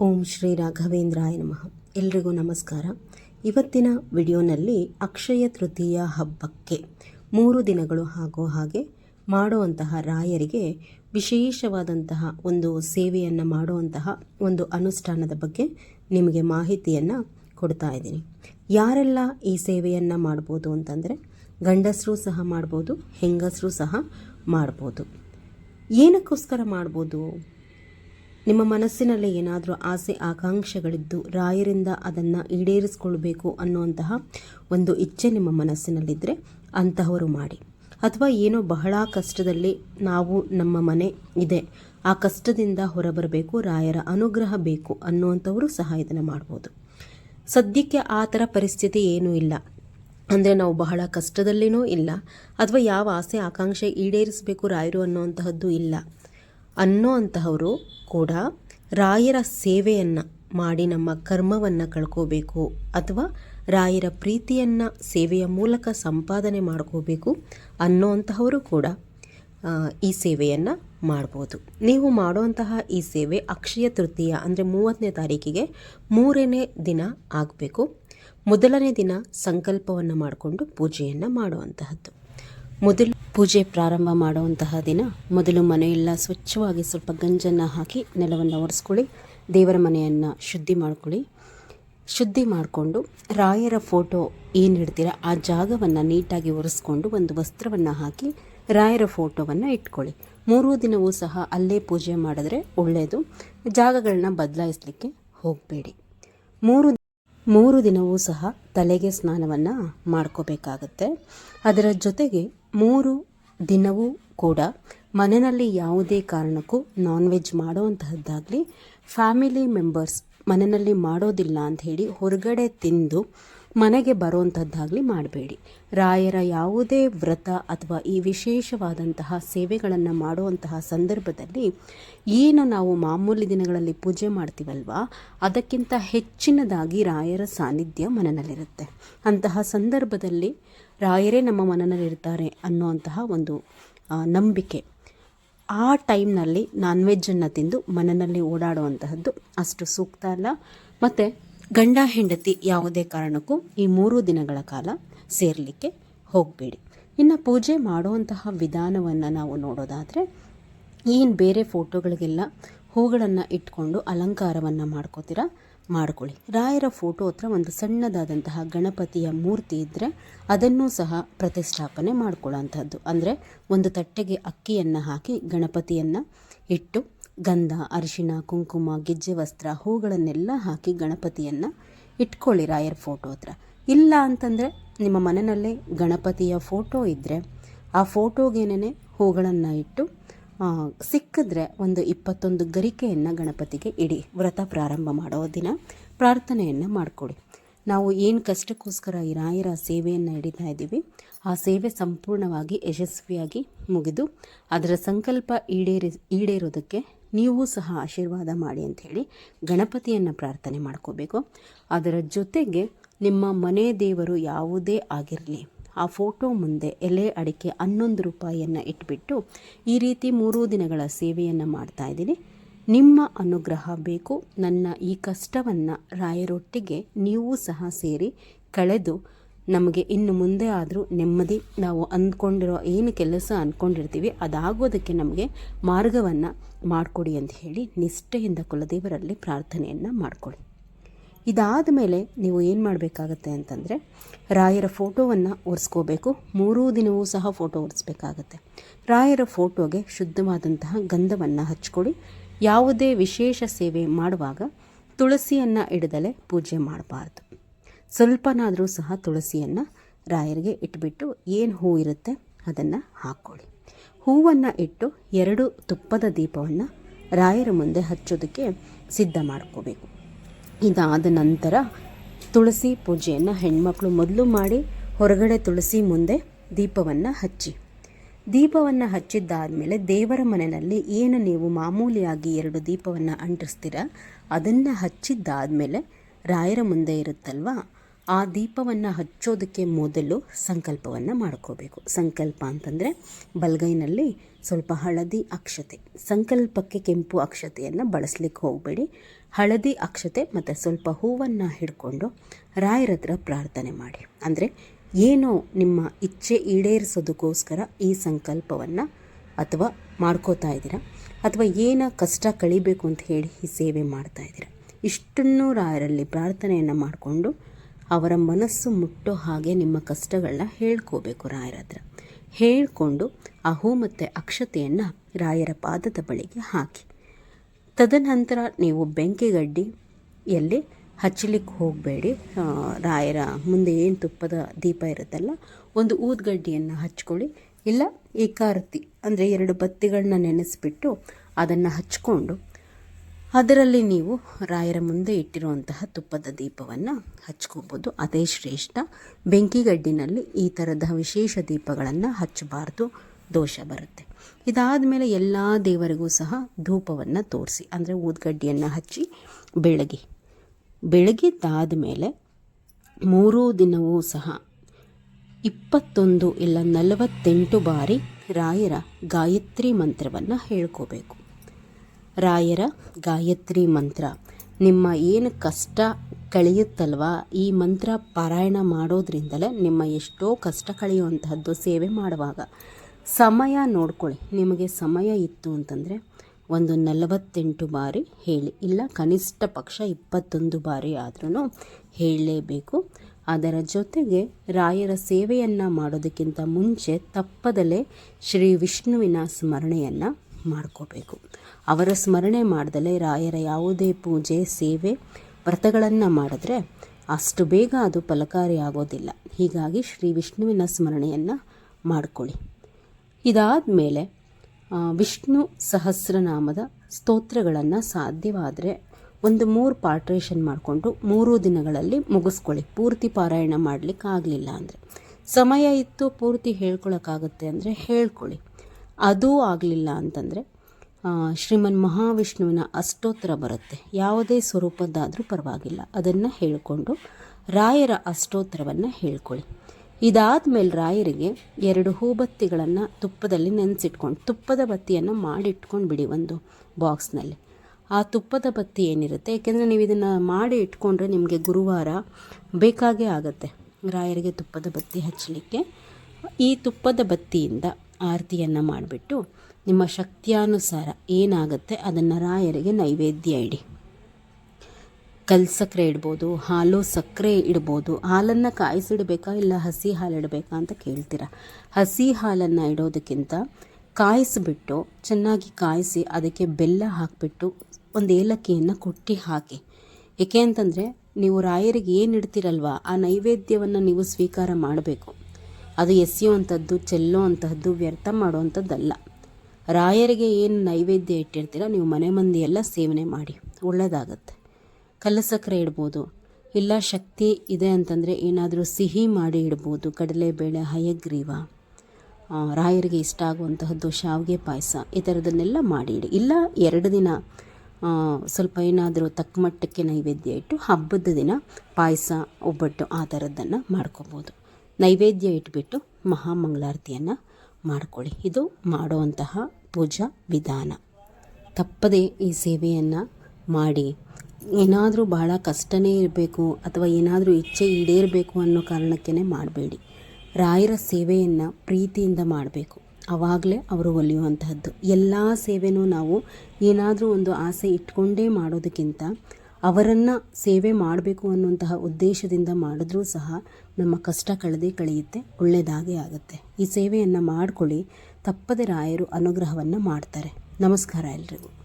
ಓಂ ಶ್ರೀ ರಾಘವೇಂದ್ರಾಯ ನಮಃ. ಎಲ್ರಿಗೂ ನಮಸ್ಕಾರ. ಇವತ್ತಿನ ವಿಡಿಯೋನಲ್ಲಿ ಅಕ್ಷಯ ತೃತೀಯ ಹಬ್ಬಕ್ಕೆ ಮೂರು ದಿನಗಳು ಹಾಗೂ ಹಾಗೆ ಮಾಡುವಂತಹ ರಾಯರಿಗೆ ವಿಶೇಷವಾದಂತಹ ಒಂದು ಸೇವೆಯನ್ನು ಮಾಡುವಂತಹ ಒಂದು ಅನುಷ್ಠಾನದ ಬಗ್ಗೆ ನಿಮಗೆ ಮಾಹಿತಿಯನ್ನು ಕೊಡ್ತಾ ಇದ್ದೀನಿ. ಯಾರೆಲ್ಲ ಈ ಸೇವೆಯನ್ನು ಮಾಡ್ಬೋದು ಅಂತಂದರೆ ಗಂಡಸರು ಸಹ ಮಾಡ್ಬೋದು, ಹೆಂಗಸರು ಸಹ ಮಾಡ್ಬೋದು. ಏನಕ್ಕೋಸ್ಕರ ಮಾಡ್ಬೋದು? ನಿಮ್ಮ ಮನಸ್ಸಿನಲ್ಲಿ ಏನಾದರೂ ಆಸೆ, ಆಕಾಂಕ್ಷೆಗಳಿದ್ದು ರಾಯರಿಂದ ಅದನ್ನು ಈಡೇರಿಸ್ಕೊಳ್ಬೇಕು ಅನ್ನುವಂತಹ ಒಂದು ಇಚ್ಛೆ ನಿಮ್ಮ ಮನಸ್ಸಿನಲ್ಲಿದ್ದರೆ ಅಂತಹವರು ಮಾಡಿ. ಅಥವಾ ಏನೋ ಬಹಳ ಕಷ್ಟದಲ್ಲಿ ನಾವು ನಮ್ಮ ಮನೆ ಇದೆ, ಆ ಕಷ್ಟದಿಂದ ಹೊರಬರಬೇಕು, ರಾಯರ ಅನುಗ್ರಹ ಬೇಕು ಅನ್ನುವಂಥವರು ಸಹ ಇದನ್ನು ಮಾಡ್ಬೋದು. ಸದ್ಯಕ್ಕೆ ಆ ಥರ ಪರಿಸ್ಥಿತಿ ಏನೂ ಇಲ್ಲ. ಅಂದರೆ ನಾವು ಬಹಳ ಕಷ್ಟದಲ್ಲಿನೂ ಇಲ್ಲ, ಅಥವಾ ಯಾವ ಆಸೆ, ಆಕಾಂಕ್ಷೆ ಈಡೇರಿಸಬೇಕು ರಾಯರು ಅನ್ನುವಂತಹದ್ದು ಇಲ್ಲ. ಅನ್ನೋ ಅಂತಹವರು ಕೂಡ ರಾಯರ ಸೇವೆಯನ್ನು ಮಾಡಿ ನಮ್ಮ ಕರ್ಮವನ್ನು ಕಳ್ಕೋಬೇಕು ಅಥವಾ ರಾಯರ ಪ್ರೀತಿಯನ್ನು ಸೇವೆಯ ಮೂಲಕ ಸಂಪಾದನೆ ಮಾಡ್ಕೋಬೇಕು ಅನ್ನೋಂತಹವರು ಕೂಡ ಈ ಸೇವೆಯನ್ನು ಮಾಡ್ಬೋದು. ನೀವು ಮಾಡುವಂತಹ ಈ ಸೇವೆ ಅಕ್ಷಯ ತೃತೀಯ ಅಂದರೆ ಮೂವತ್ತನೇ ತಾರೀಕಿಗೆ ಮೂರನೇ ದಿನ ಆಗಬೇಕು. ಮೊದಲನೇ ದಿನ ಸಂಕಲ್ಪವನ್ನು ಮಾಡಿಕೊಂಡು ಪೂಜೆಯನ್ನು ಮಾಡುವಂತಹದ್ದು. ಮೊದಲು ಪೂಜೆ ಪ್ರಾರಂಭ ಮಾಡುವಂತಹ ದಿನ. ಮೊದಲು ಮನೆಯೆಲ್ಲ ಸ್ವಚ್ಛವಾಗಿ ಸ್ವಲ್ಪ ಗಂಜನ್ನು ಹಾಕಿ ನೆಲವನ್ನು ಒರೆಸ್ಕೊಳ್ಳಿ, ದೇವರ ಮನೆಯನ್ನು ಶುದ್ಧಿ ಮಾಡ್ಕೊಳ್ಳಿ. ಶುದ್ಧಿ ಮಾಡಿಕೊಂಡು ರಾಯರ ಫೋಟೋ ಏನು ಇಡ್ತೀರ ಆ ಜಾಗವನ್ನು ನೀಟಾಗಿ ಒರೆಸ್ಕೊಂಡು ಒಂದು ವಸ್ತ್ರವನ್ನು ಹಾಕಿ ರಾಯರ ಫೋಟೋವನ್ನು ಇಟ್ಕೊಳ್ಳಿ. ಮೂರೂ ದಿನವೂ ಸಹ ಅಲ್ಲೇ ಪೂಜೆ ಮಾಡಿದ್ರೆ ಒಳ್ಳೆಯದು ಜಾಗಗಳನ್ನ ಬದಲಾಯಿಸಲಿಕ್ಕೆ ಹೋಗಬೇಡಿ. ಮೂರು ಮೂರು ದಿನವೂ ಸಹ ತಲೆಗೆ ಸ್ನಾನವನ್ನು ಮಾಡ್ಕೋಬೇಕಾಗತ್ತೆ. ಅದರ ಜೊತೆಗೆ ಮೂರು ದಿನವೂ ಕೂಡ ಮನೆಯಲ್ಲಿ ಯಾವುದೇ ಕಾರಣಕ್ಕೂ ನಾನ್ ವೆಜ್ ಮಾಡುವಂತಹದ್ದಾಗಲಿ ಫ್ಯಾಮಿಲಿ ಮೆಂಬರ್ಸ್ ಮನೆಯಲ್ಲಿ ಮಾಡೋದಿಲ್ಲ ಅಂತ ಹೇಳಿ ಹೊರಗಡೆ ತಿಂದು ಮನೆಗೆ ಬರುವಂಥದ್ದಾಗಲಿ ಮಾಡಬೇಡಿ. ರಾಯರ ಯಾವುದೇ ವ್ರತ ಅಥವಾ ಈ ವಿಶೇಷವಾದಂತಹ ಸೇವೆಗಳನ್ನು ಮಾಡುವಂತಹ ಸಂದರ್ಭದಲ್ಲಿ ಏನು ನಾವು ಮಾಮೂಲಿ ದಿನಗಳಲ್ಲಿ ಪೂಜೆ ಮಾಡ್ತೀವಲ್ವಾ, ಅದಕ್ಕಿಂತ ಹೆಚ್ಚಿನದಾಗಿ ರಾಯರ ಸಾನ್ನಿಧ್ಯ ಮನನಲ್ಲಿರುತ್ತೆ. ಅಂತಹ ಸಂದರ್ಭದಲ್ಲಿ ರಾಯರೇ ನಮ್ಮ ಮನನಲ್ಲಿರ್ತಾರೆ ಅನ್ನುವಂತಹ ಒಂದು ನಂಬಿಕೆ. ಆ ಟೈಮ್ನಲ್ಲಿ ನಾನ್ ವೆಜ್ಜನ್ನು ತಿಂದು ಮನೆಯಲ್ಲಿ ಓಡಾಡುವಂತಹದ್ದು ಅಷ್ಟು ಸೂಕ್ತ ಅಲ್ಲ. ಮತ್ತು ಗಂಡ ಹೆಂಡತಿ ಯಾವುದೇ ಕಾರಣಕ್ಕೂ ಈ ಮೂರು ದಿನಗಳ ಕಾಲ ಸೇರಲಿಕ್ಕೆ ಹೋಗಬೇಡಿ. ಇನ್ನು ಪೂಜೆ ಮಾಡುವಂತಹ ವಿಧಾನವನ್ನು ನಾವು ನೋಡೋದಾದರೆ, ಏನು ಬೇರೆ ಫೋಟೋಗಳಿಗೆಲ್ಲ ಹೂಗಳನ್ನು ಇಟ್ಕೊಂಡು ಅಲಂಕಾರವನ್ನು ಮಾಡ್ಕೋತೀರಾ? ಮಾಡ್ಕೊಳ್ಳಿ. ರಾಯರ ಫೋಟೋ ಹತ್ರ ಒಂದು ಸಣ್ಣದಾದಂತಹ ಗಣಪತಿಯ ಮೂರ್ತಿ ಇದ್ದರೆ ಅದನ್ನೂ ಸಹ ಪ್ರತಿಷ್ಠಾಪನೆ ಮಾಡ್ಕೊಳ್ಳೋಂಥದ್ದು ಅಂದರೆ ಒಂದು ತಟ್ಟೆಗೆ ಅಕ್ಕಿಯನ್ನು ಹಾಕಿ ಗಣಪತಿಯನ್ನು ಇಟ್ಟು ಗಂಧ, ಅರಿಶಿಣ, ಕುಂಕುಮ, ಗೆಜ್ಜೆ ವಸ್ತ್ರ ಹೂಗಳನ್ನೆಲ್ಲ ಹಾಕಿ ಗಣಪತಿಯನ್ನು ಇಟ್ಕೊಳ್ಳಿ ರಾಯರ ಫೋಟೋ ಹತ್ರ. ಇಲ್ಲ ಅಂತಂದರೆ ನಿಮ್ಮ ಮನೆಯಲ್ಲೇ ಗಣಪತಿಯ ಫೋಟೋ ಇದ್ದರೆ ಆ ಫೋಟೋಗೇನೇ ಹೂಗಳನ್ನು ಇಟ್ಟು ಸಿಕ್ಕಿದ್ರೆ ಒಂದು ಇಪ್ಪತ್ತೊಂದು ಗರಿಕೆಯನ್ನು ಗಣಪತಿಗೆ ಇಡಿ. ವ್ರತ ಪ್ರಾರಂಭ ಮಾಡೋ ದಿನ ಪ್ರಾರ್ಥನೆಯನ್ನು ಮಾಡಿಕೊಡಿ. ನಾವು ಏನು ಕಷ್ಟಕ್ಕೋಸ್ಕರ ಈ ರಾಯರ ಸೇವೆಯನ್ನು ಹಿಡಿತಾ ಇದ್ದೀವಿ, ಆ ಸೇವೆ ಸಂಪೂರ್ಣವಾಗಿ ಯಶಸ್ವಿಯಾಗಿ ಮುಗಿದು, ಅದರ ಸಂಕಲ್ಪ ಈಡೇರಿ, ಈಡೇರೋದಕ್ಕೆ ನೀವು ಸಹ ಆಶೀರ್ವಾದ ಮಾಡಿ ಅಂತ ಹೇಳಿ ಗಣಪತಿಯನ್ನು ಪ್ರಾರ್ಥನೆ ಮಾಡ್ಕೋಬೇಕು. ಅದರ ಜೊತೆಗೆ ನಿಮ್ಮ ಮನೆ ದೇವರು ಯಾವುದೇ ಆಗಿರಲಿ, ಆ ಫೋಟೋ ಮುಂದೆ ಎಲೆ ಅಡಿಕೆ ಹನ್ನೊಂದು ರೂಪಾಯಿಯನ್ನು ಇಟ್ಬಿಟ್ಟು ಈ ರೀತಿ ಮೂರು ದಿನಗಳ ಸೇವೆಯನ್ನು ಮಾಡ್ತಾ ಇದ್ದೀನಿ. ನಿಮ್ಮ ಅನುಗ್ರಹ ಬೇಕು. ನನ್ನ ಈ ಕಷ್ಟವನ್ನು ರಾಯರೊಟ್ಟಿಗೆ ನೀವು ಸಹ ಸೇರಿ ಕಳೆದು ನಮಗೆ ಇನ್ನು ಮುಂದೆ ಆದರೂ ನೆಮ್ಮದಿ ನಾವು ಅಂದ್ಕೊಂಡಿರೋ ಏನು ಕೆಲಸ ಅಂದ್ಕೊಂಡಿರ್ತೀವಿ, ಅದಾಗೋದಕ್ಕೆ ನಮಗೆ ಮಾರ್ಗವನ್ನು ಮಾಡಿಕೊಡಿ ಅಂತ ಹೇಳಿ ನಿಷ್ಠೆಯಿಂದ ಕುಲದೇವರಲ್ಲಿ ಪ್ರಾರ್ಥನೆಯನ್ನು ಮಾಡಿಕೊಡಿ. ಇದಾದ ಮೇಲೆ ನೀವು ಏನು ಮಾಡಬೇಕಾಗತ್ತೆ ಅಂತಂದರೆ ರಾಯರ ಫೋಟೋವನ್ನು ಒರೆಸ್ಕೋಬೇಕು. ಮೂರೂ ದಿನವೂ ಸಹ ಫೋಟೋ ಒರೆಸ್ಬೇಕಾಗತ್ತೆ. ರಾಯರ ಫೋಟೋಗೆ ಶುದ್ಧವಾದಂತಹ ಗಂಧವನ್ನು ಹಚ್ಕೊಡಿ. ಯಾವುದೇ ವಿಶೇಷ ಸೇವೆ ಮಾಡುವಾಗ ತುಳಸಿಯನ್ನು ಇಡದಲೆ ಪೂಜೆ ಮಾಡಬಾರ್ದು. ಸ್ವಲ್ಪನಾದರೂ ಸಹ ತುಳಸಿಯನ್ನು ರಾಯರಿಗೆ ಇಟ್ಬಿಟ್ಟು ಏನು ಹೂ ಇರುತ್ತೆ ಅದನ್ನು ಹಾಕ್ಕೊಳ್ಳಿ ಹೂವನ್ನು ಇಟ್ಟು ಎರಡು ತುಪ್ಪದ ದೀಪವನ್ನು ರಾಯರ ಮುಂದೆ ಹಚ್ಚೋದಕ್ಕೆ ಸಿದ್ಧ ಮಾಡ್ಕೋಬೇಕು. ಇದಾದ ನಂತರ ತುಳಸಿ ಪೂಜೆಯನ್ನು ಹೆಣ್ಮಕ್ಳು ಮೊದಲು ಮಾಡಿ ಹೊರಗಡೆ ತುಳಸಿ ಮುಂದೆ ದೀಪವನ್ನು ಹಚ್ಚಿ. ದೀಪವನ್ನು ಹಚ್ಚಿದ್ದಾದಮೇಲೆ ದೇವರ ಮನೆಯಲ್ಲಿ ಏನು ನೀವು ಮಾಮೂಲಿಯಾಗಿ ಎರಡು ದೀಪವನ್ನು ಅಂಟಿಸ್ತೀರ ಅದನ್ನು ಹಚ್ಚಿದ್ದಾದಮೇಲೆ ರಾಯರ ಮುಂದೆ ಇರುತ್ತಲ್ವ ಆ ದೀಪವನ್ನು ಹಚ್ಚೋದಕ್ಕೆ ಮೊದಲು ಸಂಕಲ್ಪವನ್ನು ಮಾಡ್ಕೋಬೇಕು. ಸಂಕಲ್ಪ ಅಂತಂದರೆ ಬಲಗೈನಲ್ಲಿ ಸ್ವಲ್ಪ ಹಳದಿ ಅಕ್ಷತೆ, ಸಂಕಲ್ಪಕ್ಕೆ ಕೆಂಪು ಅಕ್ಷತೆಯನ್ನು ಬಳಸಲಿಕ್ಕೆ ಹೋಗಬೇಡಿ. ಹಳದಿ ಅಕ್ಷತೆ ಮತ್ತು ಸ್ವಲ್ಪ ಹೂವನ್ನು ಹಿಡ್ಕೊಂಡು ರಾಯರತ್ರ ಪ್ರಾರ್ಥನೆ ಮಾಡಿ. ಅಂದರೆ ಏನೋ ನಿಮ್ಮ ಇಚ್ಛೆ ಈಡೇರಿಸೋದಕ್ಕೋಸ್ಕರ ಈ ಸಂಕಲ್ಪವನ್ನು ಅಥವಾ ಮಾಡ್ಕೋತಾ ಇದ್ದೀರಾ? ಅಥವಾ ಏನ ಕಷ್ಟ ಕಳಿಬೇಕು ಅಂತ ಹೇಳಿ ಸೇವೆ ಮಾಡ್ತಾ ಇದ್ದೀರಾ? ಇಷ್ಟನ್ನು ರಾಯರಲ್ಲಿ ಪ್ರಾರ್ಥನೆಯನ್ನು ಮಾಡಿಕೊಂಡು ಅವರ ಮನಸ್ಸು ಮುಟ್ಟೋ ಹಾಗೆ ನಿಮ್ಮ ಕಷ್ಟಗಳನ್ನ ಹೇಳ್ಕೋಬೇಕು ರಾಯರ ಹತ್ರ ಹೇಳಿಕೊಂಡು ಆ ಹೂ ಮತ್ತು ಅಕ್ಷತೆಯನ್ನು ರಾಯರ ಪಾದದ ಬಳಿಗೆ ಹಾಕಿ. ತದನಂತರ ನೀವು ಬೆಂಕಿಗಡ್ಡಿಯಲ್ಲಿ ಹಚ್ಚಲಿಕ್ಕೆ ಹೋಗಬೇಡಿ ರಾಯರ ಮುಂದೆ ಏನು ತುಪ್ಪದ ದೀಪ ಇರುತ್ತಲ್ಲ, ಒಂದು ಊದ್ಗಡ್ಡಿಯನ್ನು ಹಚ್ಕೊಳ್ಳಿ. ಇಲ್ಲ ಏಕಾರತಿ, ಅಂದರೆ ಎರಡು ಬತ್ತಿಗಳನ್ನ ನೆನೆಸಿಬಿಟ್ಟು ಅದನ್ನು ಹಚ್ಕೊಂಡು ಅದರಲ್ಲಿ ನೀವು ರಾಯರ ಮುಂದೆ ಇಟ್ಟಿರುವಂತಹ ತುಪ್ಪದ ದೀಪವನ್ನು ಹಚ್ಕೋಬೋದು. ಅದೇ ಶ್ರೇಷ್ಠ. ಬೆಂಕಿಗಡ್ಡಿನಲ್ಲಿ ಈ ಥರದ ವಿಶೇಷ ದೀಪಗಳನ್ನು ಹಚ್ಚಬಾರ್ದು. ದೋಷ ಬರುತ್ತೆ. ಇದಾದ ಮೇಲೆ ಎಲ್ಲ ದೇವರಿಗೂ ಸಹ ಧೂಪವನ್ನು ತೋರಿಸಿ, ಅಂದರೆ ಊದ್ಗಡ್ಡಿಯನ್ನು ಹಚ್ಚಿ ಬೆಳಗ್ಗೆ. ಬೆಳಗಿದ್ದಾದ ಮೇಲೆ ಮೂರೂ ದಿನವೂ ಸಹ ಇಪ್ಪತ್ತೊಂದು ಇಲ್ಲ ನಲವತ್ತೆಂಟು ಬಾರಿ ರಾಯರ ಗಾಯತ್ರಿ ಮಂತ್ರವನ್ನು ಹೇಳ್ಕೋಬೇಕು. ರಾಯರ ಗಾಯತ್ರಿ ಮಂತ್ರ. ನಿಮ್ಮ ಏನು ಕಷ್ಟ ಕಳೆಯುತ್ತಲ್ವಾ? ಈ ಮಂತ್ರ ಪಾರಾಯಣ ಮಾಡೋದ್ರಿಂದಲೇ ನಿಮ್ಮ ಎಷ್ಟೋ ಕಷ್ಟ ಕಳೆಯುವಂತಹದ್ದು ಸೇವೆ ಮಾಡುವಾಗ. ಸಮಯ ನೋಡ್ಕೊಳ್ಳಿ. ನಿಮಗೆ ಸಮಯ ಇತ್ತು ಅಂತಂದರೆ ಒಂದು ನಲವತ್ತೆಂಟು ಬಾರಿ ಹೇಳಿ. ಇಲ್ಲ, ಕನಿಷ್ಠ ಪಕ್ಷ ಇಪ್ಪತ್ತೊಂದು ಬಾರಿ ಆದ್ರೂ ಹೇಳಲೇಬೇಕು. ಅದರ ಜೊತೆಗೆ ರಾಯರ ಸೇವೆಯನ್ನು ಮಾಡೋದಕ್ಕಿಂತ ಮುಂಚೆ ತಪ್ಪದಲ್ಲೇ ಶ್ರೀ ವಿಷ್ಣುವಿನ ಸ್ಮರಣೆಯನ್ನು ಮಾಡ್ಕೋಬೇಕು. ಅವರ ಸ್ಮರಣೆ ಮಾಡಿದಲೆ ರಾಯರ ಯಾವುದೇ ಪೂಜೆ, ಸೇವೆ, ವ್ರತಗಳನ್ನು ಮಾಡಿದ್ರೆ ಅಷ್ಟು ಬೇಗ ಅದು ಫಲಕಾರಿ ಆಗೋದಿಲ್ಲ. ಹೀಗಾಗಿ ಶ್ರೀ ವಿಷ್ಣುವಿನ ಸ್ಮರಣೆಯನ್ನು ಮಾಡಿಕೊಳ್ಳಿ. ಇದಾದ ಮೇಲೆ ವಿಷ್ಣು ಸಹಸ್ರನಾಮದ ಸ್ತೋತ್ರಗಳನ್ನು ಸಾಧ್ಯವಾದರೆ ಒಂದು ಮೂರು ಪಾರ್ಟ್ರೇಷನ್ ಮಾಡಿಕೊಂಡು ಮೂರು ದಿನಗಳಲ್ಲಿ ಮುಗಿಸ್ಕೊಳ್ಳಿ. ಪೂರ್ತಿ ಪಾರಾಯಣ ಮಾಡಲಿಕ್ಕೆ ಆಗಲಿಲ್ಲ ಅಂದರೆ. ಸಮಯ ಇತ್ತು ಪೂರ್ತಿ ಹೇಳ್ಕೊಳಕ್ಕಾಗುತ್ತೆ ಅಂದರೆ ಹೇಳ್ಕೊಳ್ಳಿ. ಅದೂ ಆಗಲಿಲ್ಲ ಅಂತಂದರೆ ಶ್ರೀಮನ್ ಮಹಾವಿಷ್ಣುವಿನ ಅಷ್ಟೋತ್ತರ ಬರುತ್ತೆ. ಯಾವುದೇ ಸ್ವರೂಪದ್ದಾದರೂ ಪರವಾಗಿಲ್ಲ. ಅದನ್ನು ಹೇಳಿಕೊಂಡು ರಾಯರ ಅಷ್ಟೋತ್ತರವನ್ನು ಹೇಳ್ಕೊಳ್ಳಿ. ಇದಾದ ಮೇಲೆ ರಾಯರಿಗೆ ಎರಡು ಹೂಬತ್ತಿಗಳನ್ನು ತುಪ್ಪದಲ್ಲಿ ನೆನೆಸಿಟ್ಕೊಂಡು, ತುಪ್ಪದ ಬತ್ತಿಯನ್ನು ಮಾಡಿಟ್ಕೊಂಡು ಬಿಡಿ ಒಂದು ಬಾಕ್ಸ್ನಲ್ಲಿ. ಆ ತುಪ್ಪದ ಬತ್ತಿ ಏನಿರುತ್ತೆ? ಏಕೆಂದರೆ ನೀವು ಇದನ್ನು ಮಾಡಿ ಇಟ್ಕೊಂಡ್ರೆ ನಿಮಗೆ ಗುರುವಾರ ಬೇಕಾಗೇ ಆಗುತ್ತೆ ರಾಯರಿಗೆ ತುಪ್ಪದ ಬತ್ತಿ ಹಚ್ಚಲಿಕ್ಕೆ. ಈ ತುಪ್ಪದ ಬತ್ತಿಯಿಂದ ಆರತಿಯನ್ನು ಮಾಡಿಬಿಟ್ಟು ನಿಮ್ಮ ಶಕ್ತಿಯಾನುಸಾರ ಏನಾಗುತ್ತೆ ಅದನ್ನು ರಾಯರಿಗೆ ನೈವೇದ್ಯ ಇಡಿ. ಕಲ್ ಸಕ್ಕರೆ ಇಡ್ಬೋದು, ಹಾಲು ಸಕ್ಕರೆ ಇಡ್ಬೋದು, ಹಾಲನ್ನು ಕಾಯಿಸಿಡಬೇಕಾ ಇಲ್ಲ ಹಸಿ ಹಾಲು ಇಡಬೇಕಾ ಅಂತ ಕೇಳ್ತೀರ? ಹಸಿ ಹಾಲನ್ನು ಇಡೋದಕ್ಕಿಂತ ಕಾಯಿಸಿಬಿಟ್ಟು ಚೆನ್ನಾಗಿ ಕಾಯಿಸಿ ಅದಕ್ಕೆ ಬೆಲ್ಲ ಹಾಕಿಬಿಟ್ಟು ಒಂದು ಏಲಕ್ಕಿಯನ್ನು ಕೊಟ್ಟಿ ಹಾಕಿ. ಏಕೆ ಅಂತಂದರೆ ನೀವು ರಾಯರಿಗೆ ಏನು ಇಡ್ತೀರಲ್ವ? ಆ ನೈವೇದ್ಯವನ್ನು ನೀವು ಸ್ವೀಕಾರ ಮಾಡಬೇಕು. ಅದು ಎಸೆಯುವಂಥದ್ದು ಚೆಲ್ಲುವಂತಹದ್ದು ವ್ಯರ್ಥ ಮಾಡುವಂಥದ್ದಲ್ಲ ರಾಯರಿಗೆ ಏನು ನೈವೇದ್ಯ ಇಟ್ಟಿರ್ತೀರ ನೀವು ಮನೆ ಮಂದಿಯೆಲ್ಲ ಸೇವನೆ ಮಾಡಿ ಒಳ್ಳೆಯದಾಗತ್ತೆ ಕಲ್ಲ ಸಕ್ಕರೆ ಇಡ್ಬೋದು. ಇಲ್ಲ, ಶಕ್ತಿ ಇದೆ ಅಂತಂದರೆ ಏನಾದರೂ ಸಿಹಿ ಮಾಡಿ ಇಡ್ಬೋದು, ಕಡಲೆಬೇಳೆ, ಹಯಗ್ರೀವ ರಾಯರಿಗೆ ಇಷ್ಟ ಆಗುವಂತಹದ್ದು, ಶಾವಿಗೆ ಪಾಯಸ, ಈ ಥರದನ್ನೆಲ್ಲ ಮಾಡಿ ಇಡಿ. ಇಲ್ಲ, ಎರಡು ದಿನ ಸ್ವಲ್ಪ ಏನಾದರೂ ತಕ್ಕ ಮಟ್ಟಕ್ಕೆ ನೈವೇದ್ಯ ಇಟ್ಟು ಹಬ್ಬದ ದಿನ ಪಾಯಸ, ಒಬ್ಬಟ್ಟು ಆ ಥರದ್ದನ್ನು ಮಾಡ್ಕೋಬೋದು. ನೈವೇದ್ಯ ಇಟ್ಬಿಟ್ಟು ಮಹಾಮಂಗಳಾರತಿಯನ್ನು ಮಾಡಿಕೊಳ್ಳಿ. ಇದು ಮಾಡುವಂತಹ ಪೂಜಾ ವಿಧಾನ. ತಪ್ಪದೆ ಈ ಸೇವೆಯನ್ನು ಮಾಡಿ. ಏನಾದರೂ ಬಹಳ ಕಷ್ಟನೇ ಇರಬೇಕು ಅಥವಾ ಏನಾದರೂ ಇಚ್ಛೆ ಈಡೇರಬೇಕು ಅನ್ನೋ ಕಾರಣಕ್ಕೇ ಮಾಡಬೇಡಿ. ರಾಯರ ಸೇವೆಯನ್ನು ಪ್ರೀತಿಯಿಂದ ಮಾಡಬೇಕು. ಆವಾಗಲೇ ಅವರು ಒಲಿಯುವಂತಹದ್ದು. ಎಲ್ಲ ಸೇವೆನೂ ನಾವು ಏನಾದರೂ ಒಂದು ಆಸೆ ಇಟ್ಕೊಂಡೇ ಮಾಡೋದಕ್ಕಿಂತ ಅವರನ್ನು ಸೇವೆ ಮಾಡಬೇಕು ಅನ್ನುವಂತಹ ಉದ್ದೇಶದಿಂದ ಮಾಡಿದ್ರೂ ಸಹ ನಮ್ಮ ಕಷ್ಟ ಕಳೆದೇ ಕಳೆಯುತ್ತೆ ಒಳ್ಳೆಯದಾಗೇ ಆಗುತ್ತೆ. ಈ ಸೇವೆಯನ್ನು ಮಾಡಿಕೊಳ್ಳಿ, ತಪ್ಪದೆ ರಾಯರು ಅನುಗ್ರಹವನ್ನು ಮಾಡ್ತಾರೆ. ನಮಸ್ಕಾರ ಎಲ್ರಿಗೂ.